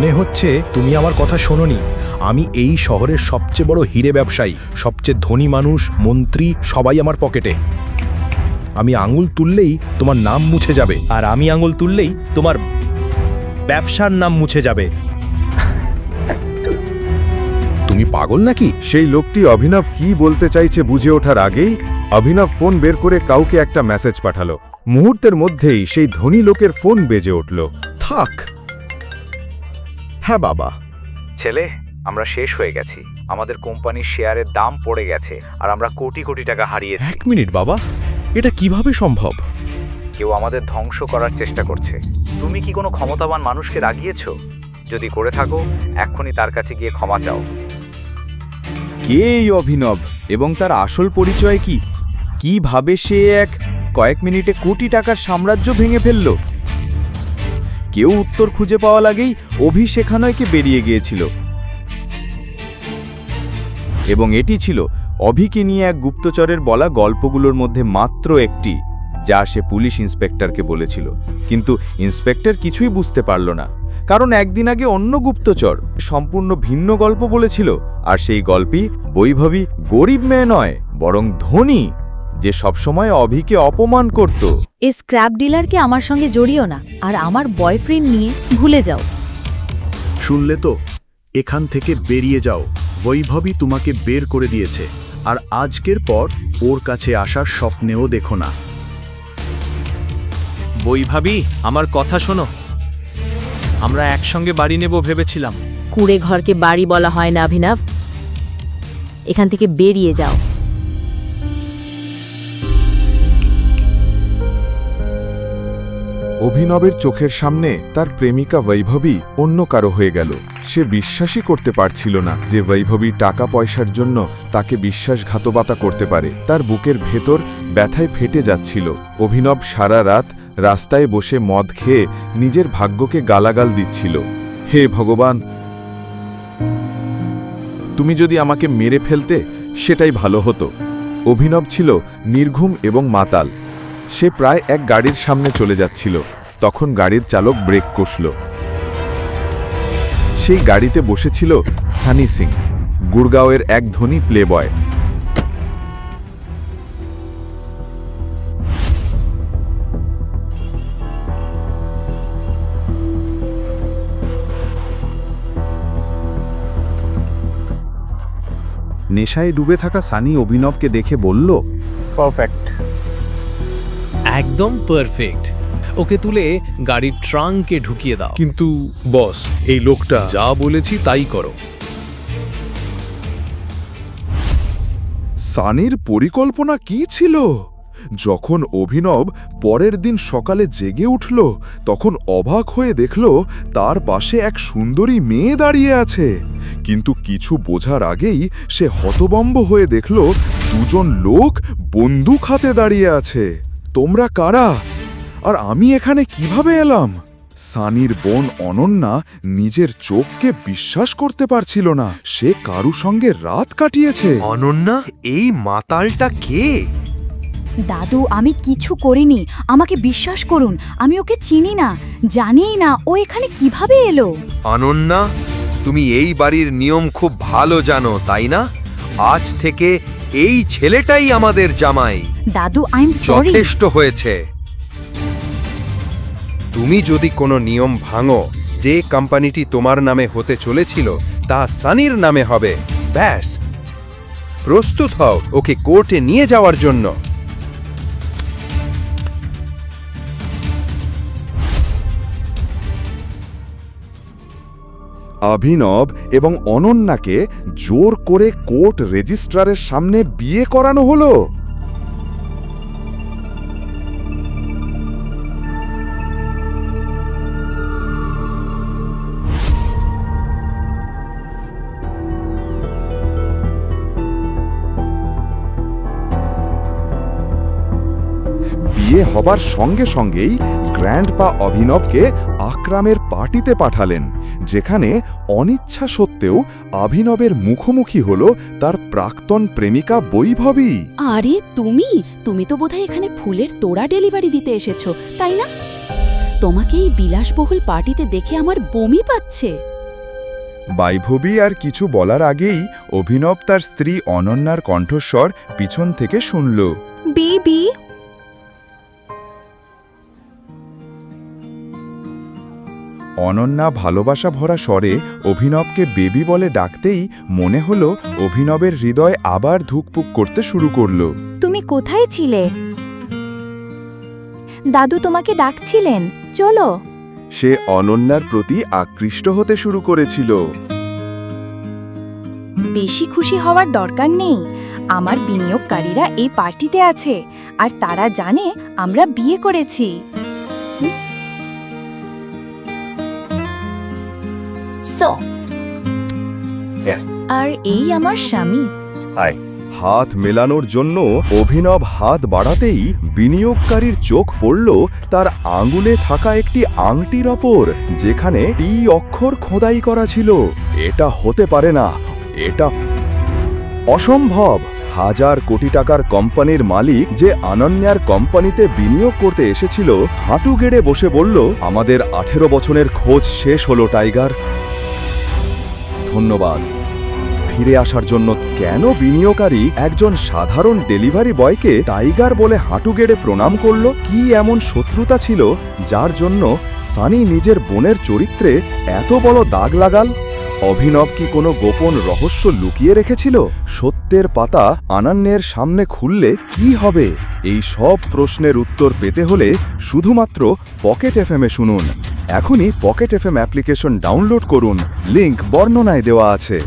মনে হচ্ছে তুমি আমার কথা শোনোনি। আমি এই শহরের সবচেয়ে বড় হিরে ব্যবসায়ী, সবচেয়ে ধনী মানুষ, মন্ত্রী, সবাই আমার পকেটে। আমি আঙুল তুললেই তোমার নাম মুছে যাবে। আর আমি আঙুল তুললেই তোমার ব্যবসার নাম মুছে যাবে। তুমি পাগল নাকি? সেই লোকটি অভিনব কি বলতে চাইছে বুঝে ওঠার আগেই অভিনব ফোন বের করে কাউকে একটা মেসেজ পাঠালো। মুহূর্তের মধ্যেই সেই ধনী লোকের ফোন বেজে উঠল। থাক! হ্যাঁ বাবা। ছেলে আমরা শেষ হয়ে গেছি। আমাদের কোম্পানির শেয়ারের দাম পড়ে গেছে আর আমরা কোটি কোটি টাকা হারিয়েছি। এক মিনিট বাবা। এটা কীভাবে সম্ভব? কেউ আমাদের ধ্বংস করার চেষ্টা করছে। তুমি কি কোনো ক্ষমতাবান মানুষকে রাগিয়েছ? যদি করে থাকো এক্ষুনি তার কাছে গিয়ে ক্ষমা চাও। কে এই অভিনব? এবং তার আসল পরিচয় কি? কীভাবে সে এক কয়েক মিনিটে কোটি টাকার সাম্রাজ্য ভেঙে ফেলল? কেউ উত্তর খুঁজে পাওয়া লাগেই অভি সেখানয়কে বেরিয়ে গিয়েছিল। এবং এটি ছিল অভিকে নিয়ে এক গুপ্তচরের বলা গল্পগুলোর মধ্যে মাত্র একটি, যা সে পুলিশ ইন্সপেক্টরকে বলেছিল। কিন্তু ইন্সপেক্টর কিছুই বুঝতে পারল না, কারণ একদিন আগে অন্য গুপ্তচর সম্পূর্ণ ভিন্ন গল্প বলেছিল, আর সেই গল্পই বৈভবী গরিব মেয়ে নয়, বরং ধনী, যে সবসময় অভিকে অপমান করত। এই স্ক্র্যাপ ডিলারকে আমার সঙ্গে জড়িও না আর আমার বয়ফ্রেন্ড নিয়ে ভুলে যাও। শুনলে তো? এখান থেকে বেরিয়ে যাও। বৈভবী তোমাকে বের করে দিয়েছে আর আজকের পর ওর কাছে আসার স্বপ্নেও দেখো না। বৈভাবী আমার কথা শোনো। আমরা একসঙ্গে বাড়ি নেব ভেবেছিলাম। কুড়ে ঘরকে বাড়ি বলা হয় না অভিনব। এখান থেকে বেরিয়ে যাও। অভিনবের চোখের সামনে তার প্রেমিকা বৈভবী অন্য কারও হয়ে গেল। সে বিশ্বাসই করতে পারছিল না যে বৈভবী টাকা পয়সার জন্য তাকে বিশ্বাসঘাতকতা করতে পারে। তার বুকের ভেতর ব্যথায় ফেটে যাচ্ছিল। অভিনব সারা রাত রাস্তায় বসে মদ খেয়ে নিজের ভাগ্যকে গালাগাল দিচ্ছিল। হে ভগবান! তুমি যদি আমাকে মেরে ফেলতে, সেটাই ভালো হতো। অভিনব ছিল নির্ঘুম এবং মাতাল। সে প্রায় এক গাড়ির সামনে চলে যাচ্ছিল। তখন গাড়ির চালক ব্রেক কষল। সেই গাড়িতে বসেছিল সানি সিং গুড়গাঁওয়ের এক ধনী প্লেবয়। নেশায় ডুবে থাকা সানি অভিনবকে দেখে বলল পারফেক্ট। একদম পারফেক্ট। ওকে তুলে গাড়ির ট্রাঙ্কে ঢুকিয়ে দাও। কিন্তু বস এই লোকটা যা বলেছি তাই করো। সানির পরিকল্পনা কি ছিল? যখন অভিনব পরের দিন সকালে জেগে উঠল তখন অবাক হয়ে দেখল তার পাশে এক সুন্দরী মেয়ে দাঁড়িয়ে আছে। কিন্তু কিছু বোঝার আগেই সে হতবম্ব হয়ে দেখল দুজন লোক বন্দুক হাতে দাঁড়িয়ে আছে। তোমরা কারা? আর আমি এখানে কীভাবে এলাম? সানির বোন অনন্যা নিজের চোখকে বিশ্বাস করতে পারছিল না। সে কারু সঙ্গে রাত কাটিয়েছে। অনন্যা এই মাতালটা কে? দাদু আমি কিছু করিনি। আমাকে বিশ্বাস করুন আমি ওকে চিনি না জানিই না ও এখানে কীভাবে এলো। অনন্যা তুমি এই বাড়ির নিয়ম খুব ভালো জানো তাই না? আজ থেকে এই ছেলেটাই আমাদের জামাই। দাদু আই এম সরি যথেষ্ট হয়েছে। তুমি যদি কোনো নিয়ম ভাঙো, যে কোম্পানিটি তোমার নামে হতে চলেছিল, তা সানির নামে হবে। ব্যাস। প্রস্তুত হও, ওকে কোর্টে নিয়ে যাওয়ার জন্য। অভিনব এবং অনন্যাকে জোর করে কোর্ট রেজিস্ট্রারের সামনে বিয়ে করানো হলো। বিয়ে হবার সঙ্গে সঙ্গেই গ্র্যান্ডপা অভিনবকে আকরামের পার্টিতে পাঠালেন যেখানে অনিচ্ছা সত্ত্বেও অভিনবের মুখোমুখি হল তার প্রাক্তন প্রেমিকা বৈভবী। আরে তুমি? তুমি তো বোধহয় এখানে ফুলের তোড়া ডেলিভারি দিতে এসেছ তাই না? তোমাকে এই বিলাসবহুল পার্টিতে দেখে আমার বমি পাচ্ছে। বাইভবী আর কিছু বলার আগেই অভিনব তার স্ত্রী অনন্যার কণ্ঠস্বর পিছন থেকে শুনল। বেবি অনন্যা ভালোবাসা ভরা স্বরে অভিনবকে বেবি বলে ডাকতেই মনে হলো অভিনবের হৃদয় আবার ধুকপুক করতে শুরু করল। তুমি কোথায় ছিলে? দাদু তোমাকে ডাকছিলেন। চলো। সে অনন্যার প্রতি আকৃষ্ট হতে শুরু করেছিল। বেশি খুশি হওয়ার দরকার নেই। আমার বিনিয়োগকারীরা এই পার্টিতে আছে আর তারা জানে আমরা বিয়ে করেছি। আর এই আমার স্বামী। হাত মেলানোর জন্য অভিনব হাত বাড়াতেই বিনিয়োগকারীর চোখ পড়ল তার আঙুলে থাকা একটি আংটির ওপর যেখানে টি অক্ষর খোদাই করা ছিল। এটা হতে পারে না। এটা অসম্ভব। হাজার কোটি টাকার কোম্পানির মালিক যে অনন্যার কোম্পানিতে বিনিয়োগ করতে এসেছিল হাঁটু গেড়ে বসে বলল আমাদের আঠেরো বছরের খোঁজ শেষ হলো টাইগার। ধন্যবাদ। ফিরে আসার জন্য কেন বিনিয়োগকারী একজন সাধারণ ডেলিভারি বয়কে টাইগার বলে হাঁটু গেড়ে প্রণাম করল? কি এমন শত্রুতা ছিল যার জন্য সানি নিজের বোনের চরিত্রে এত বড় দাগ লাগাল? অভিনব কি কোনো গোপন রহস্য লুকিয়ে রেখেছিল? সত্যের পাতা আনান্যের সামনে খুললে কি হবে? এই সব প্রশ্নের উত্তর পেতে হলে শুধুমাত্র পকেট এফএমে শুনুন। এখনই পকেট এফএম অ্যাপ্লিকেশন ডাউনলোড করুন। লিংক বর্ণনায় দেওয়া আছে।